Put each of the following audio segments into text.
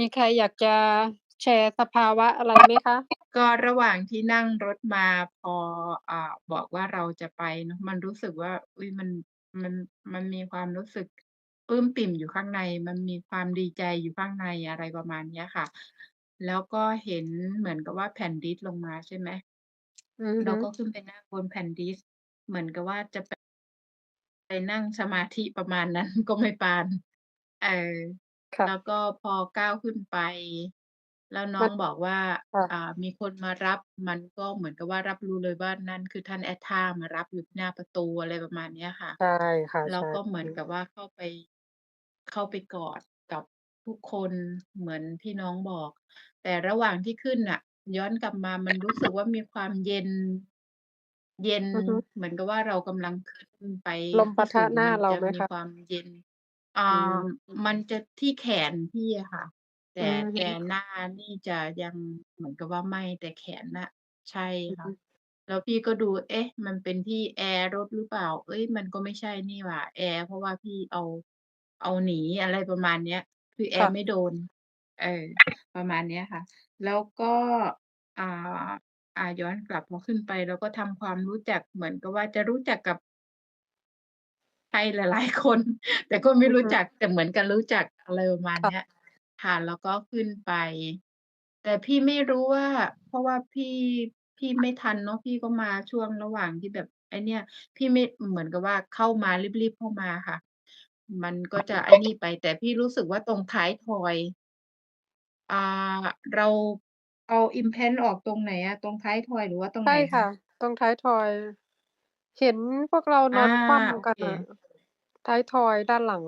มีใครอยากจะแชร์สภาวะอะไรไหมคะ?ก็ระหว่างที่นั่งรถมาพออ่าบอกว่าเราจะไปเนาะมันรู้สึกว่าอุ๊ยมันมันมันมีความรู้สึกปลื้มปิ่มอยู่ข้างใน มันมีความดีใจอยู่ข้างในอะไรประมาณเนี้ยค่ะ แล้วก็เห็นเหมือนกับว่าแผ่นดิสลงมาใช่ไหมเรอือฮาึก็ขึ้นไปนั่งบนแผ่นดิสเหมือนกับว่าจะไปไปนั่งสมาธิประมาณนั้น ก็ไม่ปาน เออ ค่แล้ะวก็พอก้าวขึ้นไป แล้วน้มอังน บอกว่า ค่อะามีคนมารับ มันก็เหมือนกับว่ารับรู้เลยว่า นั่นคือท่านแอดท่ามารับอยู่ที่หน้าประตู อะไรประมาณเนี้ยค่ะ ใช่ค่ะ แลใ้ชว่ก็เหมือืมอนกับว่าเข้าไป เข้าไปกอดกับทุกคนเหมือนที่น้องบอก แต่ระหว่างที่ขึ้นน่ะ ย้อนกลับมามันรู้สึกว่า มีความเย็น เย็น อือฮึ เหมือนกับว่า เรากำลังขึ้นไปทลมปี่ะทสะูงหน้ามันจะมเราไหมคีะ?ความเย็น อ่อืามมันจะที่แขนพี่อะค่ะ แตอื่อแฮต่ึหน้านี่จะยังเหมือนกับว่าไหม้แต่แขนน่ะ ใช่ค่อือฮะึแล้วพี่ก็ดู เอ๊ะ มันเป็นที่แอร์รถหรือเปล่าเฮ้ย มันก็ไม่ใช่นี่หว่า แอร์ เพราะว่าพี่เอาเอาหนีอะไรประมาณเนี้ย คือแอค่ร์ะไม่โดน เออ ประมาณเนี้ยค่ะ แล้วก็ อ่า อ่า ย้อนกลับพอขึ้นไป เราก็ทำความรู้จัก เหมือนกับว่าจะรู้จักกับ ใครหลาย ๆ คน แต่ก็ไมอ่ือรูฮ้ึจัก แต่เหมือนกับรู้จัก อะไรประมาณค่เะนี้ย ค่ะ แล้วก็ขึ้นไป แต่พี่ไม่รู้ว่า เพราะว่าพี่ พี่ไม่ทันเนาะ พี่ก็มาช่วงระหว่างที่แบบไอ้เนี่ย พี่ไม่ เหมือนกับว่าเข้ามา รีบ ๆ เข้ามาอะค่ะ มันก็จะไอ้นี่ไป แต่พี่รู้สึกว่าตรงท้ายทอย อ่า เราเอา implant ออกตรงไหนอะ ตรงท้ายทอย หรือว่าตรงใชไ่หนคค่ะะ?ตรงท้ายทอย เห็นพวกเราอนาอนคว่โอำกัเคนอะท้ายทอยด้านหลัง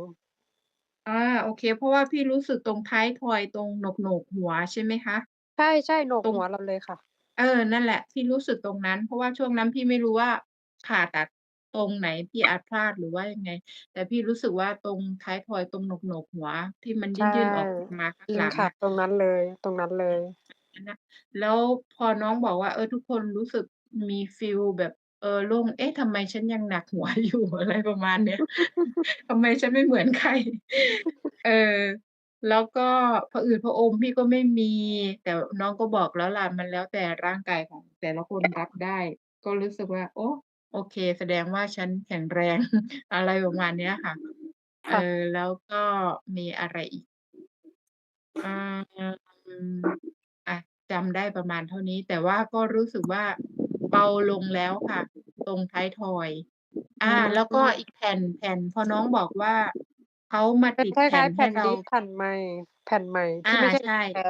อา โอเค เพราะว่าพี่รู้สึกตรงท้ายทอย ตรงโหนก ๆ หัวใช่ไหมคะ?ใช่ ๆ โหนกตรงหัวเราเลยค่ะ เออ นั่นแหละ พี่รู้สึกตรงนั้น เพราะว่าช่วงนั้นพี่ไม่รู้ว่าผ่าตัดตรงไหน พี่อาจพลาด หรือว่ายังไง แต่พี่รู้สึกว่าตรงท้ายทอย ตรงโหนก ๆ หัวที่มันใยช่ื่น ๆ ออกมาข้าจรงิหลงังค่ะ อะ ตรงนั้นเลย ตรงนั้นเลยอันเนี้ยแล้วพอน้องบอกว่า เออ ทุกคนรู้สึกมีฟีลแบบ เออโล่งเอ๊ะทำไมฉันยังหนักหัวอยู่อะไรประมาณเนี้ยทำไมฉันไม่เหมือนใคร เออ แล้วก็ผะอืดผะอมพี่ก็ไม่มี แต่น้องก็บอกแล้วล่ะมันแล้วแต่ร่างกายของแต่ละคนรับได้ ก็รู้สึกว่า โอ้โอเค แสดงว่าฉันแข็งแรง อะไรประมาณเนี้ยค่ะ เออค่ะแล้วก็มีอะไรอีก?อืมอะจำได้ประมาณเท่านี้ แต่ว่าก็รู้สึกว่า เบาลงแล้วค่ะ ตรงท้ายทอยออืาแล้วก็มอีกแผ่นแผ่นพอน้องบอกว่าเขามาเป็นคลติดแผ่้นายๆแใผห้่นเราดิสแผ่นใหม่แผ่นใหม่อทาี่ไม่ใช่ใช่แท้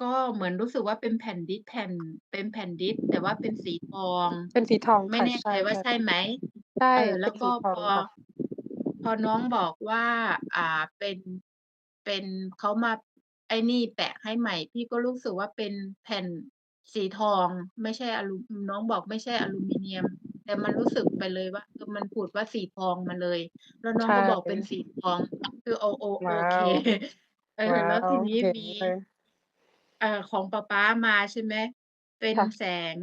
ก็เหมือนรู้สึกว่าเป็นแผ่นดิสแผ่นเป็นแผ่นดิสแต่ว่าเป็นสีทอง เป็นสีทองไม่ค่ะแน่ใชใจ่ว่าใช่ไหม?ๆใช่เออแลเ้ป็นสวก็ีทพอองค่ะพอน้องบอกว่า อ่าเป็นเป็นเขามาไอ้นี่แปะให้ใหม่ พี่ก็รู้สึกว่าเป็นแผ่น สีทอง ไม่ใช่อลูน้องบอกไม่ใช่อลูมิเนียม แต่มันรู้สึกไปเลยว่าเออมันผุดว่าสีทองมาเลย แล้วน้ใอชงก็บอกเป็น่สีทอง คือโอโอวโอ้าเคว เออว้าแล้วว ทีนี้เห็นมี เลย เอ่อของป๊าป๊ามาใช่ไหม เป็นค่ะ แสง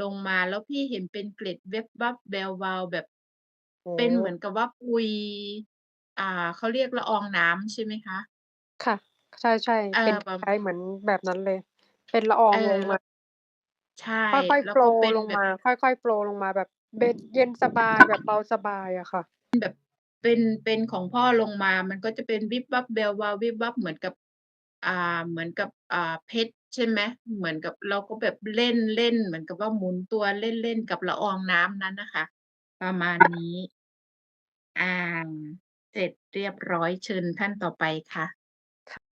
ลงมาแล้วพี่เห็นเป็นเกล็ดแวบๆแววๆแบบ โอ้ เป็นโเหมืฮอนกับว่าปุย อ่าเขาเรียกละอองน้ำใช่ไหมคะ?ค่ะ ใช่เออๆเป็นคประล้ายๆเหมือนแบบนั้นเลย เป็นละออเอองลงมแล้วาใช่ ค่อยๆโฟลแล้วก็วเป์นลงมแบบาค่อย ๆโฟลว์ลงมาแบบเบ็ด เย็นสบาย แบบเบาสบายอะค่ะ แบบเป็น เป็นของพ่อลงมา มันก็จะเป็น วิบวับ แวววาว วิบวับ เหมือนกับ อ่า เหมือนกับ อ่า เพชร ใช่ไหม เหมือนกับเราก็แบบเล่นๆเหมือนกับว่าหมุนตัวเล่น ๆ กับละอองน้ำนั้นน่ะค่ะ ประมาณนี้ อา เสร็จเรียบร้อย เชิญท่านต่อไปค่ะ